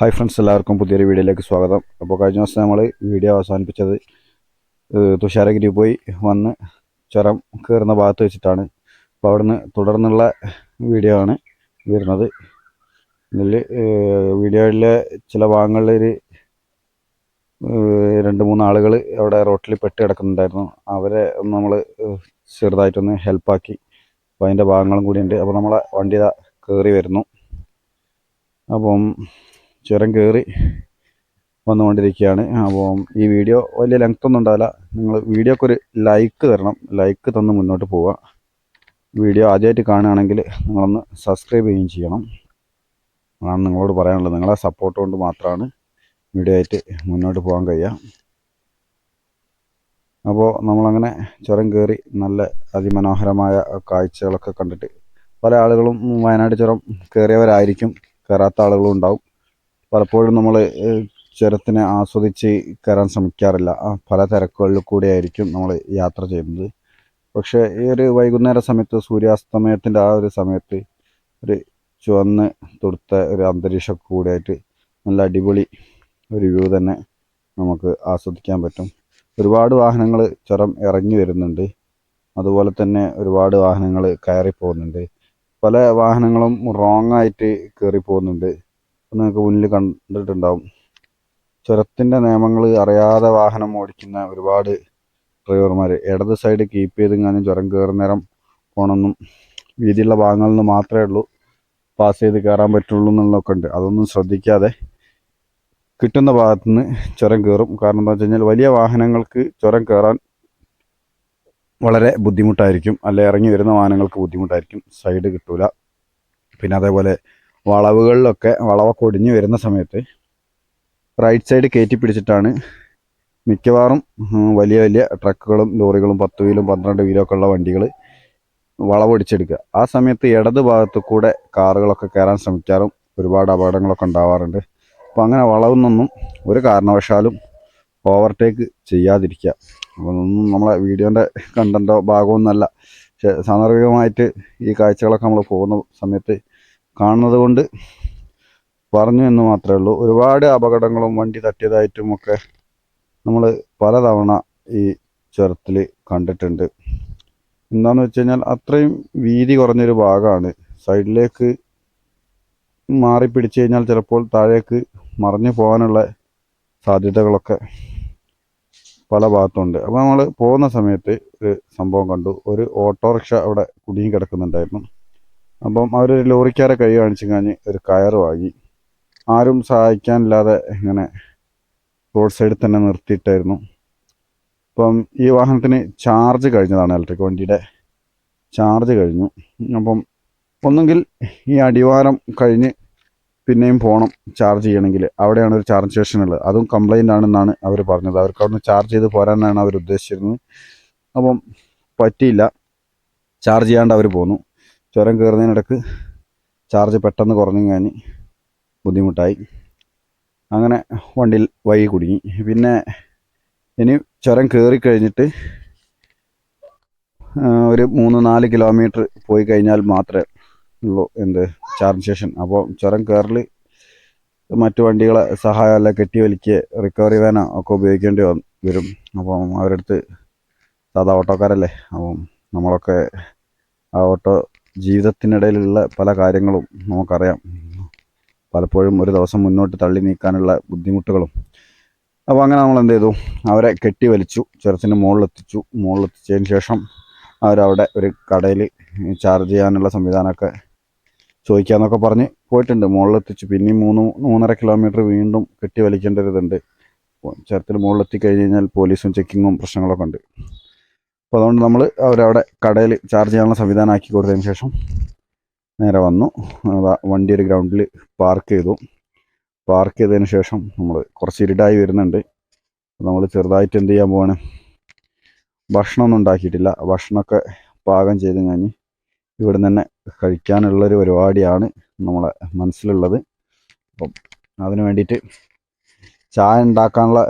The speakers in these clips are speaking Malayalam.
ഹായ് ഫ്രണ്ട്സ് എല്ലാവർക്കും പുതിയൊരു വീഡിയോയിലേക്ക് സ്വാഗതം. അപ്പോൾ കഴിഞ്ഞ ദിവസം നമ്മൾ വീഡിയോ അവസാനിപ്പിച്ചത് തുഷാരഗിരി പോയി വന്ന് ചുരം കയറുന്ന ഭാഗത്ത് വെച്ചിട്ടാണ്. അപ്പോൾ അവിടുന്ന് തുടർന്നുള്ള വീഡിയോ ആണ് വരുന്നത്. ഇതിൽ വീഡിയോയിലെ ചില ഭാഗങ്ങളിൽ രണ്ട് മൂന്ന് ആളുകൾ അവിടെ റോട്ടിൽ പെട്ട് കിടക്കുന്നുണ്ടായിരുന്നു. അവരെ ഒന്ന് നമ്മൾ ചെറുതായിട്ടൊന്ന് ഹെൽപ്പാക്കി അപ്പോൾ അതിന്റെ ഭാഗങ്ങളും കൂടിയുണ്ട് അപ്പോൾ നമ്മളെ വണ്ടി കയറി വരുന്നു. അപ്പം ചുരം കയറി വന്നുകൊണ്ടിരിക്കുകയാണ്. അപ്പോൾ ഈ വീഡിയോ വലിയ ലെങ്ത് ഒന്നും ഉണ്ടാവില്ല. നിങ്ങൾ വീഡിയോക്ക് ഒരു ലൈക്ക് തരണം. ലൈക്ക് തന്ന് മുന്നോട്ട് പോവുക. വീഡിയോ ആദ്യമായിട്ട് കാണുകയാണെങ്കിൽ നിങ്ങളൊന്ന് സബ്സ്ക്രൈബ് ചെയ്യുകയും ചെയ്യണം. അതാണ് നിങ്ങളോട് പറയാനുള്ളത്. നിങ്ങളെ സപ്പോർട്ട് കൊണ്ട് മാത്രമാണ് വീഡിയോ ആയിട്ട് മുന്നോട്ട് പോകാൻ കഴിയുക. അപ്പോൾ നമ്മളങ്ങനെ ചുരം കയറി നല്ല അതിമനോഹരമായ കാഴ്ചകളൊക്കെ കണ്ടിട്ട് പല ആളുകളും വയനാട് ചുരം കയറിയവരായിരിക്കും. കയറാത്ത ആളുകളും ഉണ്ടാവും. പലപ്പോഴും നമ്മൾ ചുരത്തിനെ ആസ്വദിച്ച് കയറാൻ ശ്രമിക്കാറില്ല. പല തിരക്കുകളിൽ കൂടെ ആയിരിക്കും നമ്മൾ യാത്ര ചെയ്യുന്നത്. പക്ഷേ ഈ ഒരു വൈകുന്നേര സമയത്ത് സൂര്യാസ്തമയത്തിന്റെ ആ ഒരു സമയത്ത് ഒരു ചുവന്ന് തൊടുത്ത ഒരു അന്തരീക്ഷമൊക്കെ കൂടിയായിട്ട് നല്ല അടിപൊളി ഒരു വ്യൂ തന്നെ നമുക്ക് ആസ്വദിക്കാൻ പറ്റും. ഒരുപാട് വാഹനങ്ങൾ ചുരം ഇറങ്ങി വരുന്നുണ്ട്. അതുപോലെ തന്നെ ഒരുപാട് വാഹനങ്ങൾ കയറി പോകുന്നുണ്ട്. പല വാഹനങ്ങളും റോങ് ആയിട്ട് കയറി പോകുന്നുണ്ട്. നിങ്ങൾക്ക് മുന്നിൽ കണ്ടിട്ടുണ്ടാവും. ചുരത്തിന്റെ നിയമങ്ങൾ അറിയാതെ വാഹനം ഓടിക്കുന്ന ഒരുപാട് ഡ്രൈവർമാർ ഇടത് സൈഡ് കീപ്പ് ചെയ്തെങ്ങാനും ചുരം കയറുന്ന നേരം പോകണമെന്നും വീതിയുള്ള ഭാഗങ്ങളിൽ നിന്ന് മാത്രമേ ഉള്ളൂ. പാസ് ചെയ്ത് കയറാൻ പറ്റുള്ളൂ എന്നുള്ളതൊക്കെ ഉണ്ട്. അതൊന്നും ശ്രദ്ധിക്കാതെ കിട്ടുന്ന ഭാഗത്തു നിന്ന് ചുരം കയറും. കാരണം എന്താ വെച്ച് വലിയ വാഹനങ്ങൾക്ക് ചുരം കയറാൻ വളരെ ബുദ്ധിമുട്ടായിരിക്കും. അല്ലെ ഇറങ്ങി വരുന്ന വാഹനങ്ങൾക്ക് ബുദ്ധിമുട്ടായിരിക്കും. സൈഡ് കിട്ടൂല. പിന്നെ അതേപോലെ വളവുകളിലൊക്കെ വളവൊക്കെ ഒടിഞ്ഞു വരുന്ന സമയത്ത് റൈറ്റ് സൈഡ് കയറ്റി പിടിച്ചിട്ടാണ് മിക്കവാറും വലിയ വലിയ ട്രക്കുകളും ലോറികളും പത്ത് വീലും പന്ത്രണ്ട് വീലും ഒക്കെ ഉള്ള വണ്ടികൾ വളവൊടിച്ചെടുക്കുക. ആ സമയത്ത് ഇടത് ഭാഗത്ത് കൂടെ കാറുകളൊക്കെ കയറാൻ ശ്രമിക്കാറും ഒരുപാട് അപകടങ്ങളൊക്കെ ഉണ്ടാവാറുണ്ട്. അപ്പോൾ അങ്ങനെ വളവുന്നൊന്നും ഒരു കാരണവശാലും ഓവർടേക്ക് ചെയ്യാതിരിക്കുക. അപ്പോൾ ഒന്നും നമ്മളെ വീഡിയോന്റെ കണ്ടന്റോ ഭാഗമൊന്നുമല്ല. പക്ഷേ സാന്ദർഭികമായിട്ട് ഈ കാഴ്ചകളൊക്കെ നമ്മൾ പോകുന്ന സമയത്ത് കാണുന്നത് കൊണ്ട് പറഞ്ഞു എന്ന് മാത്രമേ ഉള്ളൂ. ഒരുപാട് അപകടങ്ങളും വണ്ടി തട്ടിയതായിട്ടും ഒക്കെ നമ്മൾ പലതവണ ഈ ചുരത്തിൽ കണ്ടിട്ടുണ്ട്. എന്താണെന്ന് വെച്ച് കഴിഞ്ഞാൽ അത്രയും വീതി കുറഞ്ഞൊരു ഭാഗമാണ്. സൈഡിലേക്ക് മാറി പിടിച്ചു കഴിഞ്ഞാൽ ചിലപ്പോൾ താഴേക്ക് മറിഞ്ഞു പോകാനുള്ള സാധ്യതകളൊക്കെ പല ഭാഗത്തുണ്ട്. അപ്പോൾ നമ്മൾ പോകുന്ന സമയത്ത് ഒരു സംഭവം കണ്ടു. ഒരു ഓട്ടോറിക്ഷ അവിടെ കുടുങ്ങി കിടക്കുന്നുണ്ടായിരുന്നു. അപ്പം അവരൊരു ലോറിക്കാരെ കൈ കാണിച്ചു കഴിഞ്ഞ് ഒരു കയർ വാങ്ങി. ആരും സഹായിക്കാനില്ലാതെ ഇങ്ങനെ റോഡ് സൈഡിൽ തന്നെ നിർത്തിയിട്ടായിരുന്നു. അപ്പം ഈ വാഹനത്തിന് ചാർജ് കഴിഞ്ഞതാണ് ഇലക്ട്രിക് വണ്ടിയുടെ ചാർജ് കഴിഞ്ഞു. അപ്പം ഒന്നുകിൽ ഈ അടിവാരം കഴിഞ്ഞ് പിന്നെയും പോകണം ചാർജ് ചെയ്യണമെങ്കിൽ. അവിടെയാണ് ഒരു ചാർജ് സ്റ്റേഷൻ ഉള്ളത്. അതും കംപ്ലൈന്റ് ആണെന്നാണ് അവർ പറഞ്ഞത്. അവർക്ക് അവിടുന്ന് ചാർജ് ചെയ്ത് പോരാനാണ് അവർ ഉദ്ദേശിച്ചിരുന്നത്. അപ്പം പറ്റിയില്ല. ചാർജ് ചെയ്യാണ്ട് അവർ പോന്നു. ചുരം കയറുന്നതിനിടക്ക് ചാർജ് പെട്ടെന്ന് കുറഞ്ഞു കഴിഞ്ഞ് ബുദ്ധിമുട്ടായി. അങ്ങനെ വണ്ടിയിൽ വൈകി കുടുങ്ങി. പിന്നെ ഇനി ചുരം കയറി കഴിഞ്ഞിട്ട് ഒരു മൂന്ന് നാല് കിലോമീറ്റർ പോയി കഴിഞ്ഞാൽ മാത്രമേ ഉള്ളൂ എന്ത് ചാർജ് സ്റ്റേഷൻ അപ്പോൾ ചുരം കയറൽ മറ്റു വണ്ടികളെ സഹായം അല്ല കെട്ടി വലിക്കുക റിക്കവറി വാനോ ഒക്കെ ഉപയോഗിക്കേണ്ടി വരും. അപ്പം അവരടുത്ത് സാധാ ഓട്ടോക്കാരല്ലേ? അപ്പം നമ്മളൊക്കെ ആ ഓട്ടോ ജീവിതത്തിനിടയിലുള്ള പല കാര്യങ്ങളും നമുക്കറിയാം. പലപ്പോഴും ഒരു ദിവസം മുന്നോട്ട് തള്ളി നീക്കാനുള്ള ബുദ്ധിമുട്ടുകളും. അപ്പോൾ അങ്ങനെ നമ്മൾ എന്ത് ചെയ്തു? അവരെ കെട്ടി വലിച്ചു. ചുരത്തിന്റെ മുകളിലെത്തിച്ചു മുകളിലെത്തിച്ചതിന് ശേഷം അവരവിടെ ഒരു കടയിൽ ചാർജ് ചെയ്യാനുള്ള സംവിധാനമൊക്കെ ചോദിക്കാമെന്നൊക്കെ പറഞ്ഞ് പോയിട്ടുണ്ട്. മുകളിലെത്തിച്ചു പിന്നെയും മൂന്ന് മൂന്നര കിലോമീറ്റർ വീണ്ടും കെട്ടി വലിക്കേണ്ട ഒരു ഇതുണ്ട്. അപ്പോൾ മുകളിലെത്തി കഴിഞ്ഞ് കഴിഞ്ഞാൽ പോലീസും ചെക്കിങ്ങും പ്രശ്നങ്ങളൊക്കെ ഉണ്ട്. അപ്പോൾ അതുകൊണ്ട് നമ്മൾ അവരവിടെ കടയിൽ ചാർജ് ചെയ്യാനുള്ള സംവിധാനം ആക്കി കൊടുത്തതിന് ശേഷം നേരെ വന്നു. വണ്ടി ഒരു ഗ്രൗണ്ടിൽ പാർക്ക് ചെയ്തു. പാർക്ക് ചെയ്തതിന് ശേഷം നമ്മൾ കുറച്ച് ഇരുടായി വരുന്നുണ്ട്. നമ്മൾ ചെറുതായിട്ട് എന്ത് ചെയ്യാൻ പോവാണ്? ഭക്ഷണമൊന്നും ഉണ്ടാക്കിയിട്ടില്ല. ഭക്ഷണമൊക്കെ പാകം ചെയ്ത് ഞാൻ ഇവിടെ തന്നെ കഴിക്കാനുള്ളൊരു പരിപാടിയാണ് നമ്മളെ മനസ്സിലുള്ളത്. അപ്പം അതിന് വേണ്ടിയിട്ട് ചായ ഉണ്ടാക്കാനുള്ള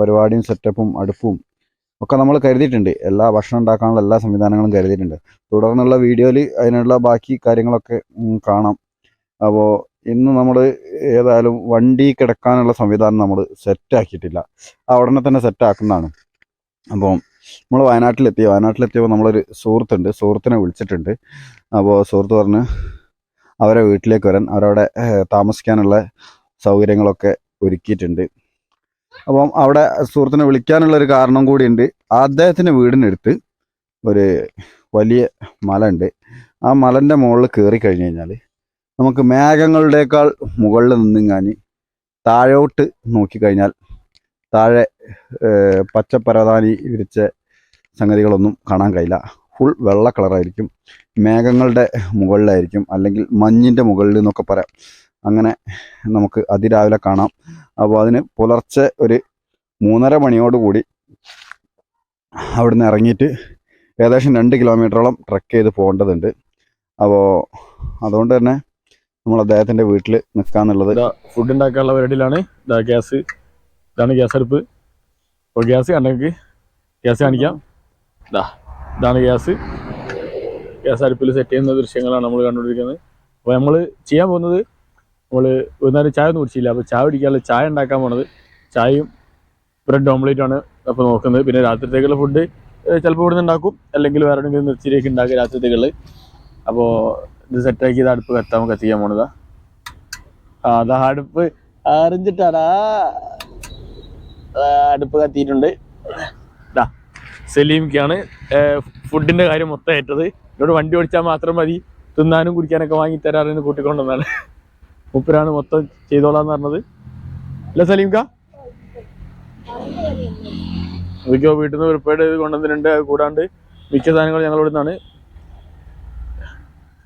പരിപാടിയും സെറ്റപ്പും അടുപ്പും ഒക്കെ നമ്മൾ കരുതിയിട്ടുണ്ട്. എല്ലാ ഭക്ഷണം ഉണ്ടാക്കാനുള്ള എല്ലാ സംവിധാനങ്ങളും കരുതിയിട്ടുണ്ട്. തുടർന്നുള്ള വീഡിയോയിൽ അതിനുള്ള ബാക്കി കാര്യങ്ങളൊക്കെ കാണാം. അപ്പോൾ ഇന്ന് നമ്മൾ ഏതായാലും വണ്ടി കിടക്കാനുള്ള സംവിധാനം നമ്മൾ സെറ്റാക്കിയിട്ടില്ല ആ ഉടനെ തന്നെ സെറ്റാക്കുന്നതാണ് അപ്പോൾ നമ്മൾ വയനാട്ടിലെത്തി. വയനാട്ടിലെത്തിയപ്പോൾ നമ്മളൊരു സുഹൃത്തുണ്ട്. സുഹൃത്തിനെ വിളിച്ചിട്ടുണ്ട്. അപ്പോൾ സുഹൃത്ത് പറഞ്ഞ് അവരെ വീട്ടിലേക്ക് വരാൻ. അവരവിടെ താമസിക്കാനുള്ള സൗകര്യങ്ങളൊക്കെ ഒരുക്കിയിട്ടുണ്ട്. അപ്പം അവിടെ സുഹൃത്തിനെ വിളിക്കാനുള്ള ഒരു കാരണം കൂടിയുണ്ട്. അദ്ദേഹത്തിന്റെ വീടിനടുത്ത് ഒരു വലിയ മല ഉണ്ട് ആ മലന്റെ മുകളിൽ കയറി കഴിഞ്ഞ് കഴിഞ്ഞാൽ നമുക്ക് മേഘങ്ങളുടേക്കാൾ മുകളിൽ നിന്നിങ്ങാൻ താഴോട്ട് നോക്കിക്കഴിഞ്ഞാൽ താഴെ പച്ചപ്പരതാനി വിരിച്ച സംഗതികളൊന്നും കാണാൻ കഴിയില്ല. ഫുൾ വെള്ള കളറായിരിക്കും. മേഘങ്ങളുടെ മുകളിലായിരിക്കും. അല്ലെങ്കിൽ മഞ്ഞിന്റെ മുകളിൽ എന്നൊക്കെ പറയാം. അങ്ങനെ നമുക്ക് അതിരാവിലെ കാണാം. അപ്പോൾ അതിന് പുലർച്ചെ ഒരു മൂന്നര മണിയോടുകൂടി അവിടുന്ന് ഇറങ്ങിയിട്ട് ഏകദേശം രണ്ട് കിലോമീറ്ററോളം ട്രക്ക് ചെയ്ത് പോകേണ്ടതുണ്ട്. അപ്പോൾ അതുകൊണ്ട് തന്നെ നമ്മൾ അദ്ദേഹത്തിന്റെ വീട്ടിൽ നിൽക്കാന്നുള്ളത്. ഫുഡ് ഉണ്ടാക്കാനുള്ള പരിപാടിയിലാണ്. ഇതാ ഗ്യാസ്. ഇതാണ് ഗ്യാസ് അടുപ്പ്. അപ്പോൾ ഗ്യാസ് കണ്ടെങ്കിൽ ഗ്യാസ് കാണിക്കാം. ഇതാ ഇതാണ് ഗ്യാസ്. ഗ്യാസ് അടുപ്പിൽ സെറ്റ് ചെയ്യുന്ന ദൃശ്യങ്ങളാണ് നമ്മൾ കണ്ടുകൊണ്ടിരിക്കുന്നത്. അപ്പോൾ നമ്മൾ ചെയ്യാൻ പോകുന്നത് നമ്മൾ വൈകുന്നേരം ചായ ഒന്നും കുടിച്ചില്ല. അപ്പോൾ ചായ കുടിക്കാനുള്ള ചായ ഉണ്ടാക്കാൻ പോണത് ചായയും ബ്രെഡ് ഓംലേറ്റ് ആണ് അപ്പോൾ നോക്കുന്നത്. പിന്നെ രാത്രിത്തേക്കുള്ള ഫുഡ് ചിലപ്പോൾ ഇവിടെ ഉണ്ടാക്കും. അല്ലെങ്കിൽ വേറെ എവിടെയെങ്കിലും നിർത്തിയിലേക്ക് ഉണ്ടാക്കുക രാത്രിത്തേക്കുള്ള അപ്പോൾ ഇത് സെറ്റാക്കി ഇത് അടുപ്പ് കത്താൻ കത്തിക്കാൻ പോണതാ. ആ, അതാ അടുപ്പ് അറിഞ്ഞിട്ടാടാ അടുപ്പ് കത്തിയിട്ടുണ്ട്. ഇതാ സലീംക്കാണ് ഫുഡിന്റെ കാര്യം മൊത്തം ഏറ്റത്. എന്നോട് വണ്ടി ഓടിച്ചാൽ മാത്രം മതി. തിന്നാനും കുടിക്കാനൊക്കെ വാങ്ങി തരാറിന് കൂട്ടിക്കൊണ്ടുവന്നാണ്. മുപ്പരാണ് മൊത്തം ചെയ്തോളാന്ന് പറഞ്ഞത്. അല്ല സലീംക അതൊക്കെയോ വീട്ടിൽ നിന്ന് പ്രിപ്പയർഡ് ചെയ്ത് കൊണ്ടുവന്നിട്ടുണ്ട്. കൂടാണ്ട് മിക്ക സാധനങ്ങൾ ഞങ്ങളിവിടെ നിന്നാണ്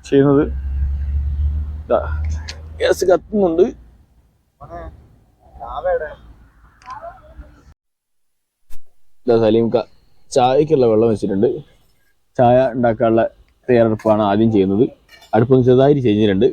ചെയ്യുന്നത്. ഗ്യാസ് കത്തുന്നുണ്ട്. സലീംക ചായക്കുള്ള വെള്ളം വെച്ചിട്ടുണ്ട്. ചായ ഉണ്ടാക്കാനുള്ള തയ്യാറെടുപ്പാണ് ആദ്യം ചെയ്യുന്നത്. അടുപ്പൊന്ന് ചെറുതായിട്ട് ചെയ്തിട്ടുണ്ട്.